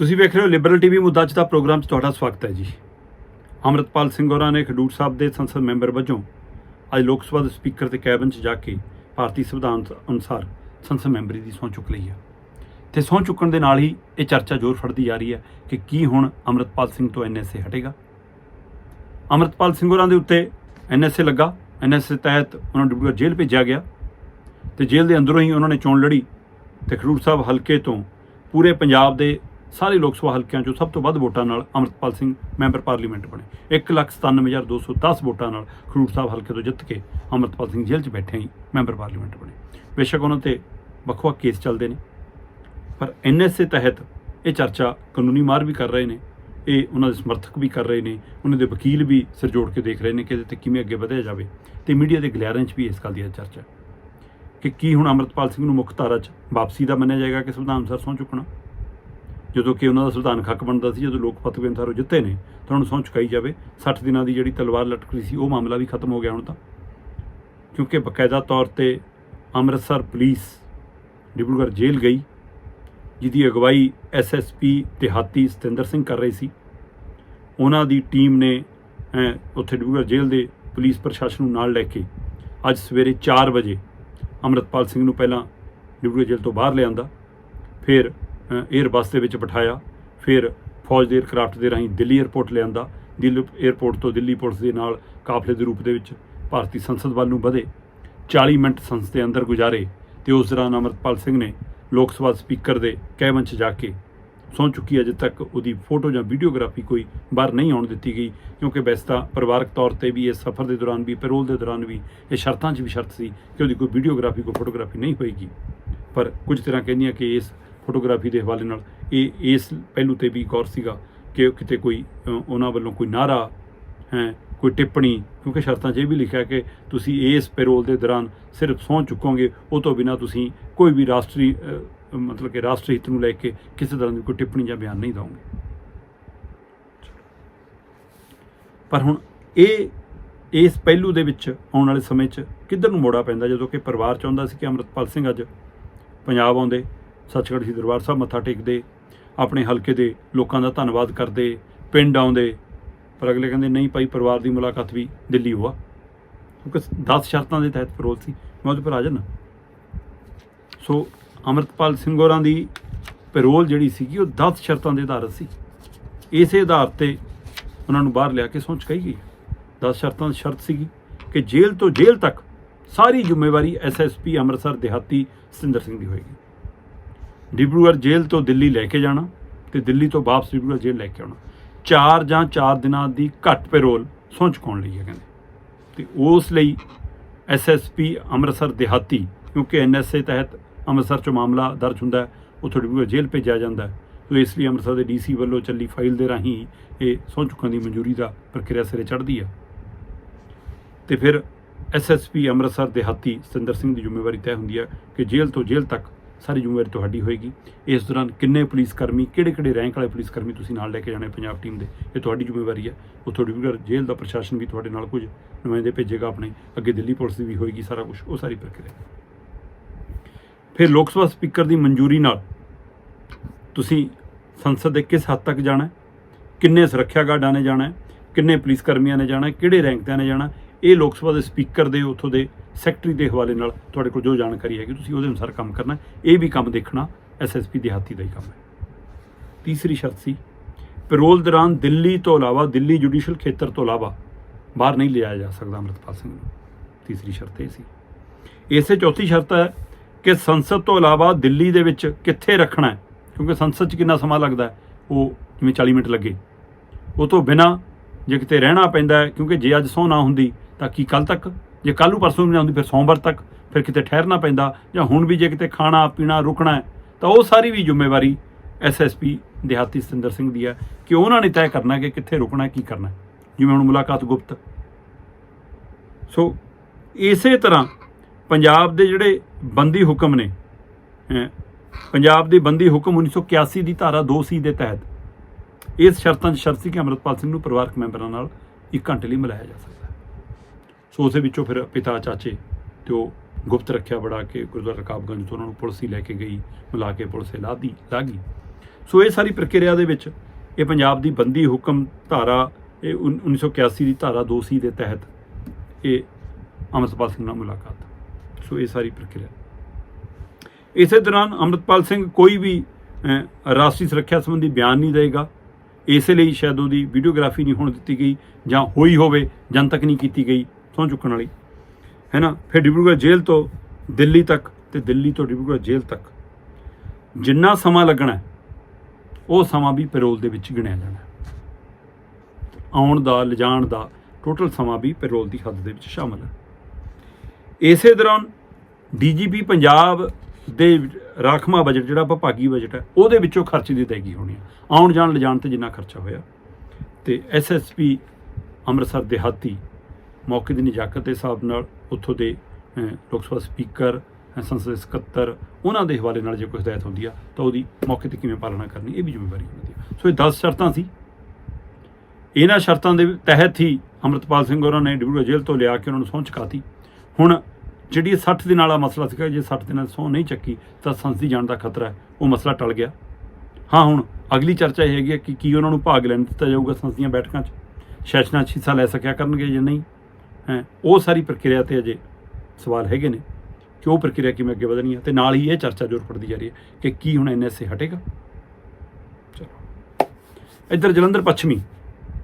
ਤੁਸੀਂ ਵੇਖ ਰਹੇ ਹੋ ਲਿਬਰਲ ਟੀਵੀ ਮੁੱਦਾ ਚ ਦਾ ਪ੍ਰੋਗਰਾਮ 'ਚ ਤੁਹਾਡਾ ਸਵਾਗਤ ਹੈ ਜੀ। ਅਮਰਤਪਾਲ ਸਿੰਘ ਹੋਰਾਂ ਨੇ ਖਡੂਰ ਸਾਹਿਬ ਦੇ ਸੰਸਦ ਮੈਂਬਰ ਵਜੋਂ ਅੱਜ ਲੋਕ ਸਭਾ ਦੇ ਸਪੀਕਰ ਤੇ ਕੈਬਨ 'ਚ ਜਾ ਕੇ ਭਾਰਤੀ ਸੰਵਿਧਾਨ ਅਨੁਸਾਰ ਸੰਸਦ ਮੈਂਬਰੀ ਦੀ ਸਹੁੰ ਚੁੱਕ ਲਈ ਹੈ ਤੇ ਸਹੁੰ ਚੁੱਕਣ ਦੇ ਨਾਲ ਹੀ ਇਹ ਚਰਚਾ ਜ਼ੋਰ ਫੜਦੀ ਜਾ ਰਹੀ ਹੈ ਕਿ ਕੀ ਹੁਣ ਅਮਰਤਪਾਲ ਸਿੰਘ ਤੋਂ ਐਨਐਸਏ ਹਟੇਗਾ। ਅਮਰਤਪਾਲ ਸਿੰਘ ਹੋਰਾਂ ਦੇ ਉੱਤੇ ਐਨਐਸਏ ਲੱਗਾ। ਐਨਐਸਏ ਤਹਿਤ ਉਹਨਾਂ ਨੂੰ ਡਿਬਰੂਗੜ੍ਹ ਜੇਲ੍ਹ ਭੇਜਿਆ ਗਿਆ। ਤੇ ਜੇਲ੍ਹ ਦੇ ਅੰਦਰੋਂ ਹੀ ਉਹਨਾਂ ਨੇ ਚੋਣ ਲੜੀ ਤੇ ਖਡੂਰ ਸਾਹਿਬ ਹਲਕੇ ਤੋਂ ਪੂਰੇ ਪੰਜਾਬ ਦੇ ਸਾਰੇ ਲੋਕ ਸਭਾ ਹਲਕਿਆਂ ਚੋਂ ਸਭ ਤੋਂ ਵੱਧ ਵੋਟਾਂ ਨਾਲ ਅਮਰਤਪਾਲ ਸਿੰਘ ਮੈਂਬਰ ਪਾਰਲੀਮੈਂਟ ਬਣੇ। 197210 ਵੋਟਾਂ ਨਾਲ ਖਡੂਰ ਸਾਹਿਬ ਹਲਕੇ ਤੋਂ ਜਿੱਤ ਕੇ ਅਮਰਤਪਾਲ ਸਿੰਘ ਜੇਲ੍ਹ 'ਚ ਬੈਠੇ ਹੀ ਮੈਂਬਰ ਪਾਰਲੀਮੈਂਟ ਬਣੇ। ਬੇਸ਼ੱਕ ਉਹਨਾਂ ਤੇ ਵੱਖ-ਵੱਖ ਕੇਸ ਚੱਲਦੇ ਨੇ। ਪਰ ਐਨਐਸਏ ਤਹਿਤ ਇਹ ਚਰਚਾ ਕਾਨੂੰਨੀ ਮਾਰ ਵੀ ਕਰ ਰਹੇ ਨੇ, ਇਹ ਉਹਨਾਂ ਦੇ ਸਮਰਥਕ ਵੀ ਕਰ ਰਹੇ ਨੇ, ਉਹਨਾਂ ਦੇ ਵਕੀਲ ਵੀ ਸਿਰ ਜੋੜ ਕੇ ਦੇਖ ਰਹੇ ਨੇ ਕਿ ਇਹਦੇ ਤੇ ਕਿਵੇਂ ਅੱਗੇ ਵਧਿਆ ਜਾਵੇ ਤੇ ਮੀਡੀਆ ਦੇ ਗਲਿਆਰਿਆਂ 'ਚ ਵੀ ਇਸ ਗੱਲ ਦੀ ਚਰਚਾ ਕਿ ਕੀ ਹੁਣ ਅਮਰਤਪਾਲ ਸਿੰਘ ਨੂੰ ਮੁੱਖ ਧਾਰਾ 'ਚ ਵਾਪਸੀ ਦਾ ਮੰਨਿਆ ਜਾਏਗਾ ਕਿ ਸੰਵਿਧਾਨ ਅਨੁਸਾਰ ਸਹੁੰ ਚੁੱਕਣਾ? ਜਦੋਂ ਕਿ ਉਹਨਾਂ ਦਾ ਸੰਵਿਧਾਨ ਖੱਕ ਬਣਦਾ ਸੀ, ਜਦੋਂ ਲੋਕ ਫਤਵੇ ਅਨੁਸਾਰ ਉਹ ਜਿੱਤੇ ਨੇ, ਤਾਂ ਉਹਨਾਂ ਨੂੰ ਸਹੁੰ ਚੁਕਾਈ ਜਾਵੇ। 60 ਦਿਨਾਂ ਦੀ ਜਿਹੜੀ ਤਲਵਾਰ ਲਟਕ ਸੀ, ਉਹ ਮਾਮਲਾ ਵੀ ਖਤਮ ਹੋ ਗਿਆ ਹੁਣ ਤਾਂ। ਕਿਉਂਕਿ ਬਕਾਇਦਾ ਤੌਰ ਤੇ ਅੰਮ੍ਰਿਤਸਰ ਪੁਲਿਸ ਡਿਬਰੂਗੜ੍ਹ ਜੇਲ੍ਹ ਗਈ, ਜਿਹਦੀ ਅਗਵਾਈ ਐਸਐਸਪੀ ਦਿਹਾਤੀ ਸਤਿੰਦਰ ਸਿੰਘ ਕਰ ਰਹੀ ਸੀ। ਉਹਨਾਂ ਦੀ ਟੀਮ ਨੇ ਉੱਥੇ ਡਿਬਰੂਗੜ੍ਹ ਜੇਲ੍ਹ ਦੇ ਪੁਲਿਸ ਪ੍ਰਸ਼ਾਸਨ ਨੂੰ ਨਾਲ ਲੈ ਕੇ ਅੱਜ ਸਵੇਰੇ 4 ਵਜੇ ਅੰਮ੍ਰਿਤਪਾਲ ਸਿੰਘ ਨੂੰ ਪਹਿਲਾਂ ਡਿਬਰੂਗੜ੍ਹ ਜੇਲ੍ਹ ਤੋਂ ਬਾਹਰ ਲਿਆਂਦਾ। ਫਿਰ 에ਅਰ ਬੱਸ ਦੇ ਵਿੱਚ ਬਿਠਾਇਆ, ਫਿਰ ਫੌਜ ਦੇ ਏਅਰਕ੍ਰਾਫਟ ਦੇ ਰਾਹੀਂ ਦਿੱਲੀ 에ਅਰਪੋਰਟ ਲਿਆਂਦਾ। ਦਿੱਲੀ 에ਅਰਪੋਰਟ ਤੋਂ ਦਿੱਲੀ ਪੁਲਿਸ ਦੇ ਨਾਲ ਕਾਫਲੇ ਦੇ ਰੂਪ ਦੇ ਵਿੱਚ ਭਾਰਤੀ ਸੰਸਦ ਵੱਲ ਨੂੰ ਵਧੇ। 40 ਮਿੰਟ ਸੰਸਦ ਦੇ ਅੰਦਰ ਗੁਜ਼ਾਰੇ ਤੇ ਉਸ ਦੌਰਾਨ ਅਮਰਪਾਲ ਸਿੰਘ ਨੇ ਲੋਕ ਸਭਾ ਸਪੀਕਰ ਦੇ ਕੈਬਨ 'ਚ ਜਾ ਕੇ ਸੌ ਚੁੱਕੀ ਅਜੇ ਤੱਕ ਉਹਦੀ ਫੋਟੋ ਜਾਂ ਵੀਡੀਓਗ੍ਰਾਫੀ ਕੋਈ ਬਾਹਰ ਨਹੀਂ ਆਉਣ ਦਿੱਤੀ ਗਈ, ਕਿਉਂਕਿ ਵੈਸੇ ਤਾਂ ਪਰਿਵਾਰਕ ਤੌਰ ਤੇ ਵੀ ਇਸ ਸਫ਼ਰ ਦੇ ਦੌਰਾਨ ਵੀ ਪੈਰੋਲ ਦੇ ਦੌਰਾਨ ਵੀ ਇਹ ਸ਼ਰਤਾਂ 'ਚ ਵੀ ਸ਼ਰਤ ਸੀ ਕਿ ਉਹਦੀ ਕੋਈ ਵੀਡੀਓਗ੍ਰਾਫੀ, ਕੋਈ ਫੋਟੋਗ੍ਰਾਫੀ ਨਹੀਂ ਹੋਏਗੀ। ਪਰ ਕੁਝ ਤਰ੍ਹਾਂ ਕਹਿੰਦੀਆਂ ਕਿ ਇਸ ਫੋਟੋਗ੍ਰਾਫੀ ਦੇ ਹਵਾਲੇ ਨਾਲ, ਇਹ ਇਸ ਪਹਿਲੂ ਤੇ ਵੀ ਗੌਰ ਸੀਗਾ ਕਿ ਕਿਤੇ ਕੋਈ ਉਹਨਾਂ ਵੱਲੋਂ ਕੋਈ ਨਾਰਾ ਹੈ, ਕੋਈ ਟਿੱਪਣੀ, ਕਿਉਂਕਿ ਸ਼ਰਤਾਂ 'ਚ ਇਹ ਵੀ ਲਿਖਿਆ ਕਿ ਤੁਸੀਂ ਇਸ ਪੈਰੋਲ ਦੇ ਦੌਰਾਨ ਸਿਰਫ ਸਹੁੰ ਚੁੱਕੋਗੇ, ਉਹ ਤੋਂ ਬਿਨਾ ਤੁਸੀਂ ਕੋਈ ਵੀ ਰਾਸ਼ਟਰੀ ਮਤਲਬ ਕਿ ਰਾਸ਼ਟਰੀ ਹਿੱਤ ਨੂੰ ਲੈ ਕੇ ਕਿਸੇ ਤਰ੍ਹਾਂ ਦੀ ਕੋਈ ਟਿੱਪਣੀ ਜਾਂ ਬਿਆਨ ਨਹੀਂ ਦਵਾਂਗੇ ਪਰ ਹੁਣ ਇਹ, ਇਸ ਪਹਿਲੂ ਦੇ ਵਿੱਚ ਆਉਣ ਵਾਲੇ ਸਮੇਂ 'ਚ ਕਿੱਧਰ ਨੂੰ ਮੋੜਾ ਪੈਂਦਾ? ਜਦੋਂ ਕਿ ਪਰਿਵਾਰ ਚਾਹੁੰਦਾ ਸੀ ਕਿ ਅਮਰਤਪਾਲ ਸਿੰਘ ਅੱਜ ਪੰਜਾਬ ਆਉਂਦੇ ਸੱਚਖੰਡ ਸ੍ਰੀ ਦਰਬਾਰ ਸਾਹਿਬ ਮੱਥਾ ਟੇਕਦੇ, ਆਪਣੇ ਹਲਕੇ ਦੇ ਲੋਕਾਂ ਦਾ ਧੰਨਵਾਦ ਕਰਦੇ, ਪਿੰਡ ਆਉਂਦੇ, ਪਰ ਅਗਲੇ ਕਹਿੰਦੇ, ਨਹੀਂ ਭਾਈ, ਪਰਿਵਾਰ ਦੀ ਮੁਲਾਕਾਤ ਵੀ ਦਿੱਲੀ ਹੋਆ। ਕਿਉਂਕਿ 10 ਸ਼ਰਤਾਂ ਦੇ ਤਹਿਤ ਪਰੋਲ ਸੀ। ਮੈਂ ਉਹਦੇ ਪਰ ਆ ਜਾਣਾ ਸੋ ਅਮਰਤਪਾਲ ਸਿੰਘ ਹੋਰਾਂ ਦੀ ਪੈਰੋਲ ਜਿਹੜੀ ਸੀਗੀ, ਉਹ 10 ਸ਼ਰਤਾਂ ਦੇ ਆਧਾਰਿਤ ਸੀ। ਇਸੇ ਆਧਾਰ ਤੇ ਉਹਨਾਂ ਨੂੰ ਬਾਹਰ ਲਿਆ ਕੇ ਸਹੁੰ ਚੁਕਾਈ ਗਈ। 10 ਸ਼ਰਤਾਂ ਦੀ ਸ਼ਰਤ ਸੀਗੀ ਕਿ ਜੇਲ੍ਹ ਤੋਂ ਜੇਲ੍ਹ ਤੱਕ ਸਾਰੀ ਜ਼ਿੰਮੇਵਾਰੀ ਐਸਐਸਪੀ ਅੰਮ੍ਰਿਤਸਰ ਦਿਹਾਤੀ ਸਤਿੰਦਰ ਸਿੰਘ ਦੀ ਹੋਏਗੀ। ਡਿਬਰੂਗੜ੍ਹ ਜੇਲ੍ਹ ਤੋਂ ਦਿੱਲੀ ਲੈ ਕੇ ਜਾਣਾ ਤੇ ਦਿੱਲੀ ਤੋਂ ਵਾਪਸ ਡਿਬਰੂਗੜ੍ਹ ਜੇਲ੍ਹ ਲੈ ਕੇ ਆਉਣਾ। ਚਾਰ ਜਾਂ ਚਾਰ ਦਿਨਾਂ ਦੀ ਘੱਟ ਪੈਰੋਲ ਸਹੁੰ ਚੁਕਾਉਣ ਲਈ ਹੈ ਕਹਿੰਦੇ। ਤੇ ਉਸ ਲਈ ਐਸਐਸਪੀ ਅੰਮ੍ਰਿਤਸਰ ਦਿਹਾਤੀ, ਕਿਉਂਕਿ ਐਨਐਸਏ ਤਹਿਤ ਅੰਮ੍ਰਿਤਸਰ 'ਚ ਮਾਮਲਾ ਦਰਜ ਹੁੰਦਾ ਹੈ, ਉੱਥੋਂ ਡਿਬਰੂਗੜ੍ਹ ਜੇਲ੍ਹ ਭੇਜਿਆ ਜਾਂਦਾ ਸੋ ਇਸ ਲਈ ਅੰਮ੍ਰਿਤਸਰ ਦੇ ਡੀਸੀ ਵੱਲੋਂ ਚੱਲੀ ਫਾਈਲ ਦੇ ਰਾਹੀਂ ਇਹ ਸਹੁੰ ਚੁੱਕਣ ਦੀ ਮਨਜ਼ੂਰੀ ਦਾ ਪ੍ਰਕਿਰਿਆ ਸਿਰੇ ਚੜ੍ਹਦੀ ਹੈ। ਤੇ ਫਿਰ ਐਸਐਸਪੀ ਅੰਮ੍ਰਿਤਸਰ ਦਿਹਾਤੀ ਸਤਿੰਦਰ ਸਿੰਘ ਦੀ ਜ਼ਿੰਮੇਵਾਰੀ ਤੈਅ ਹੁੰਦੀ ਹੈ ਕਿ ਜੇਲ੍ਹ ਤੋਂ ਜੇਲ੍ਹ ਤੱਕ ਸਾਰੀ ਜ਼ਿੰਮੇਵਾਰੀ ਤੁਹਾਡੀ ਹੋਏਗੀ। ਇਸ ਦੌਰਾਨ ਕਿੰਨੇ ਪੁਲਿਸ ਕਰਮੀ, ਕਿਹੜੇ ਕਿਹੜੇ ਰੈਂਕ ਵਾਲੇ ਪੁਲਿਸ ਕਰਮੀ ਤੁਸੀਂ ਨਾਲ ਲੈ ਕੇ ਜਾਣੇ ਪੰਜਾਬ ਟੀਮ ਦੇ, ਇਹ ਤੁਹਾਡੀ ਜ਼ਿੰਮੇਵਾਰੀ ਹੈ। ਉੱਥੋਂ ਡਿਬਰੂਗੜ੍ਹ ਜੇਲ੍ਹ ਦਾ ਪ੍ਰਸ਼ਾਸਨ ਵੀ ਤੁਹਾਡੇ ਨਾਲ ਕੁਝ ਨੁਮਾਇੰਦੇ ਭੇਜੇਗਾ ਆਪਣੇ। ਅੱਗੇ ਦਿੱਲੀ ਪੁਲਿਸ ਦੀ ਵੀ ਹੋਏਗੀ ਸਾਰਾ ਕੁਝ, ਉਹ ਸਾਰੀ ਪ੍ਰਕਿਰਿਆ। ਫਿਰ ਲੋਕ ਸਭਾ ਸਪੀਕਰ ਦੀ ਮਨਜ਼ੂਰੀ ਨਾਲ ਤੁਸੀਂ ਸੰਸਦ ਦੇ ਕਿਸ ਹੱਦ ਤੱਕ ਜਾਣਾ ਕਿੰਨੇ ਸੁਰੱਖਿਆ ਗਾਰਡਾਂ ਨੇ ਜਾਣਾ ਕਿੰਨੇ ਪੁਲਿਸ ਕਰਮੀਆਂ ਨੇ ਜਾਣਾ ਕਿਹੜੇ ਰੈਂਕ ਤੇ ਨੇ ਜਾਣਾ ਇਹ ਲੋਕ ਸਭਾ ਦੇ ਸਪੀਕਰ ਦੇ, ਉੱਥੋਂ ਦੇ ਸੈਕਟਰੀ ਦੇ ਹਵਾਲੇ ਨਾਲ ਤੁਹਾਡੇ ਕੋਲ ਜੋ ਜਾਣਕਾਰੀ ਹੈਗੀ, ਤੁਸੀਂ ਉਹਦੇ ਅਨੁਸਾਰ ਕੰਮ ਕਰਨਾ ਇਹ ਵੀ ਕੰਮ ਦੇਖਣਾ ਐਸਐਸਪੀ ਦਿਹਾਤੀ ਦਾ ਹੀ ਕੰਮ ਹੈ। ਤੀਸਰੀ ਸ਼ਰਤ ਸੀ, ਪੈਰੋਲ ਦੌਰਾਨ ਦਿੱਲੀ ਤੋਂ ਇਲਾਵਾ, ਦਿੱਲੀ ਜੁਡੀਸ਼ੀਅਲ ਖੇਤਰ ਤੋਂ ਇਲਾਵਾ ਬਾਹਰ ਨਹੀਂ ਲਿਆ ਜਾ ਸਕਦਾ ਅੰਮ੍ਰਿਤਪਾਲ ਸਿੰਘ ਨੂੰ। ਤੀਸਰੀ ਸ਼ਰਤ ਇਹ ਸੀ। ਇਸੇ ਚੌਥੀ ਸ਼ਰਤ ਹੈ ਕਿ ਸੰਸਦ ਤੋਂ ਇਲਾਵਾ ਦਿੱਲੀ ਦੇ ਵਿੱਚ ਕਿੱਥੇ ਰੱਖਣਾ ਹੈ? ਕਿਉਂਕਿ ਸੰਸਦ 'ਚ ਕਿੰਨਾ ਸਮਾਂ ਲੱਗਦਾ ਉਹ ਜਿਵੇਂ 40 ਮਿੰਟ ਲੱਗੇ। ਉਹ ਤੋਂ ਬਿਨਾ ਜੇ ਕਿਤੇ ਰਹਿਣਾ ਪੈਂਦਾ ਕਿਉਂਕਿ ਜੇ ਅੱਜ ਸਹੁੰ ਨਾ ਹੁੰਦੀ, ਤਾਂ ਕੀ ਕੱਲ ਤੱਕ? ਜੇ ਕੱਲ ਨੂੰ ਪਰਸੋਂ ਵੀ ਨਾ ਹੁੰਦੀ ਫਿਰ ਸੋਮਵਾਰ ਤੱਕ ਫਿਰ ਕਿਤੇ ਠਹਿਰਨਾ ਪੈਂਦਾ ਜਾਂ ਹੁਣ ਵੀ ਜੇ ਕਿਤੇ ਖਾਣਾ, ਪੀਣਾ ਰੁਕਣਾ ਹੈ, ਤਾਂ ਉਹ ਸਾਰੀ ਵੀ ਜ਼ਿੰਮੇਵਾਰੀ ਐਸਐਸਪੀ ਦਿਹਾਤੀ ਸਤਿੰਦਰ ਸਿੰਘ ਦੀ ਹੈ ਕਿ ਉਹਨਾਂ ਨੇ ਤੈਅ ਕਰਨਾ ਕਿ ਕਿੱਥੇ ਰੁਕਣਾ, ਕੀ ਕਰਨਾ ਜਿਵੇਂ ਹੁਣ ਮੁਲਾਕਾਤ ਗੁਪਤ। ਸੋ ਇਸੇ ਤਰ੍ਹਾਂ ਪੰਜਾਬ ਦੇ ਜਿਹੜੇ ਬੰਦੀ ਹੁਕਮ ਨੇ ਪੰਜਾਬ ਦੇ ਬੰਦੀ ਹੁਕਮ 1981 ਦੀ ਧਾਰਾ 2C ਦੇ ਤਹਿਤ, ਇਸ ਸ਼ਰਤਾਂ 'ਚ ਸ਼ਰਤ ਸੀ ਕਿ ਅਮਰਤਪਾਲ ਸਿੰਘ ਨੂੰ ਪਰਿਵਾਰਕ ਮੈਂਬਰਾਂ ਨਾਲ ਇੱਕ ਘੰਟੇ ਲਈ ਮਿਲਾਇਆ ਜਾ ਸਕਦਾ ਸੋ ਉਸੇ ਵਿੱਚੋਂ ਫਿਰ ਪਿਤਾ, ਚਾਚੇ ਤੇ ਉਹ ਗੁਪਤ ਰੱਖਿਆ ਬੜਾ ਕੇ ਗੁਰਦੁਆਰਾ ਰਕਾਬਗੰਜ ਤੋਂ ਉਹਨਾਂ ਨੂੰ ਪੁਲਿਸ ਹੀ ਲੈ ਕੇ ਗਈ, ਮਿਲਾ ਕੇ ਪੁਲਿਸ ਲਾਦੀ, ਲਾਗੀ। ਸੋ ਇਹ ਸਾਰੀ ਪ੍ਰਕਿਰਿਆ ਦੇ ਵਿੱਚ ਇਹ ਪੰਜਾਬ ਦੀ ਬੰਦੀ ਹੁਕਮ ਧਾਰਾ, ਇਹ ਉਨ- 1981 ਦੀ ਧਾਰਾ 2C ਦੇ ਤਹਿਤ ਇਹ ਅੰਮ੍ਰਿਤਪਾਲ ਸਿੰਘ ਨਾਲ ਮੁਲਾਕਾਤ। ਸੋ ਇਹ ਸਾਰੀ ਪ੍ਰਕਿਰਿਆ। ਇਸੇ ਦੌਰਾਨ ਅੰਮ੍ਰਿਤਪਾਲ ਸਿੰਘ ਕੋਈ ਵੀ ਰਾਸ਼ਟਰੀ ਸੁਰੱਖਿਆ ਸੰਬੰਧੀ ਬਿਆਨ ਨਹੀਂ ਦੇਗਾ। ਇਸੇ ਲਈ ਸ਼ਾਇਦ ਉਹਦੀ ਵੀਡੀਓਗ੍ਰਾਫੀ ਨਹੀਂ ਹੋਣ ਦਿੱਤੀ ਗਈ ਜਾਂ ਹੋਈ ਹੋਵੇ, ਜਨਤਕ ਨਹੀਂ ਕੀਤੀ ਗਈ। ਸਹੁੰ ਚੁੱਕਣ ਵਾਲੀ। ਹੈ ਨਾ ਫਿਰ ਡਿਬਰੂਗੜ੍ਹ ਜੇਲ੍ਹ ਤੋਂ ਦਿੱਲੀ ਤੱਕ ਤੇ ਦਿੱਲੀ ਤੋਂ ਡਿਬਰੂਗੜ੍ਹ ਜੇਲ੍ਹ ਤੱਕ। ਜਿੰਨਾ ਸਮਾਂ ਲੱਗਣਾ ਉਹ ਸਮਾਂ ਵੀ ਪੈਰੋਲ ਦੇ ਵਿੱਚ ਗਿਣਿਆ ਜਾਣਾ ਆਉਣ ਦਾ, ਲਿਜਾਣ ਦਾ ਟੋਟਲ ਸਮਾਂ ਵੀ ਪੈਰੋਲ ਦੀ ਹੱਦ ਦੇ ਵਿੱਚ ਸ਼ਾਮਲ ਹੈ। ਇਸੇ ਦੌਰਾਨ ਡੀਜੀਪੀ ਪੰਜਾਬ ਦੇ ਰਾਖਮਾ ਬਜਟ ਜਿਹੜਾ ਵਿਭਾਗੀ ਬਜਟ ਹੈ, ਉਹਦੇ ਵਿੱਚੋਂ ਖਰਚ ਦੀ ਅਦਾਇਗੀ ਹੋਣੀ ਹੈ। ਆਉਣ, ਜਾਣ, ਲਿਜਾਣ ਤੇ ਜਿੰਨਾ ਖਰਚਾ ਹੋਇਆ। ਤੇ ਐਸਐਸਪੀ ਅੰਮ੍ਰਿਤਸਰ ਦੇ ਹਾਤੀ ਮੌਕੇ ਦੀ ਨਜਾਕਤ ਦੇ ਹਿਸਾਬ ਨਾਲ ਉੱਥੋਂ ਦੇ ਲੋਕ ਸਭਾ ਸਪੀਕਰ ਸੰਸਦ ਦੇ ਸਕੱਤਰ, ਉਹਨਾਂ ਦੇ ਹਵਾਲੇ ਨਾਲ ਜੇ ਕੋਈ ਹਦਾਇਤ ਹੁੰਦੀ ਆ, ਤਾਂ ਉਹਦੀ ਮੌਕੇ ਤੇ ਕਿਵੇਂ ਪਾਲਣਾ ਕਰਨੀ, ਇਹ ਵੀ ਜ਼ਿੰਮੇਵਾਰੀ ਹੁੰਦੀ ਹੈ ਸੋ ਇਹ 10 ਸ਼ਰਤਾਂ ਸੀ। ਇਹਨਾਂ ਸ਼ਰਤਾਂ ਦੇ ਤਹਿਤ ਹੀ ਅੰਮ੍ਰਿਤਪਾਲ ਸਿੰਘ ਹੋਰਾਂ ਨੇ ਡਿਬਰੂਗੜ੍ਹ ਜੇਲ੍ਹ ਤੋਂ ਲਿਆ ਕੇ ਉਹਨਾਂ ਨੂੰ ਸਹੁੰ ਚੁਕਾਤੀ। ਹੁਣ ਜਿਹੜੀ ਇਹ 60 ਦਿਨਾਂ ਵਾਲਾ ਮਸਲਾ ਸੀਗਾ, ਜੇ 60 ਦਿਨਾਂ ਦੀ ਸਹੁੰ ਨਹੀਂ ਚੱਕੀ, ਤਾਂ ਸੰਸਦੀ ਜਾਣ ਦਾ ਖਤਰਾ ਹੈ। ਉਹ ਮਸਲਾ ਟਲ ਗਿਆ। ਹਾਂ, ਹੁਣ ਅਗਲੀ ਚਰਚਾ ਇਹ ਹੈਗੀ ਹੈ ਕਿ ਕੀ ਉਹਨਾਂ ਨੂੰ ਭਾਗ ਲੈਣ ਦਿੱਤਾ ਜਾਊਗਾ ਸੰਸਦੀਆਂ ਬੈਠਕਾਂ 'ਚ? ਸੈਸ਼ਨਾਂ 'ਚ ਹਿੱਸਾ ਲੈ ਸਕਿਆ ਕਰਨਗੇ ਜਾਂ ਨਹੀਂ? ਹੈ, ਉਹ ਸਾਰੀ ਪ੍ਰਕਿਰਿਆ ਤੇ ਅਜੇ ਸਵਾਲ ਹੈਗੇ ਨੇ ਕਿ ਉਹ ਪ੍ਰਕਿਰਿਆ ਕਿਵੇਂ ਅੱਗੇ ਵਧਣੀ ਹੈ ਤੇ ਨਾਲ ਹੀ ਇਹ ਚਰਚਾ ਜ਼ੋਰ ਫੜਦੀ ਜਾ ਰਹੀ ਹੈ ਕਿ ਕੀ ਹੁਣ ਐਨਐਸਏ ਹਟੇਗਾ। ਚਲੋ। ਇੱਧਰ ਜਲੰਧਰ ਪੱਛਮੀ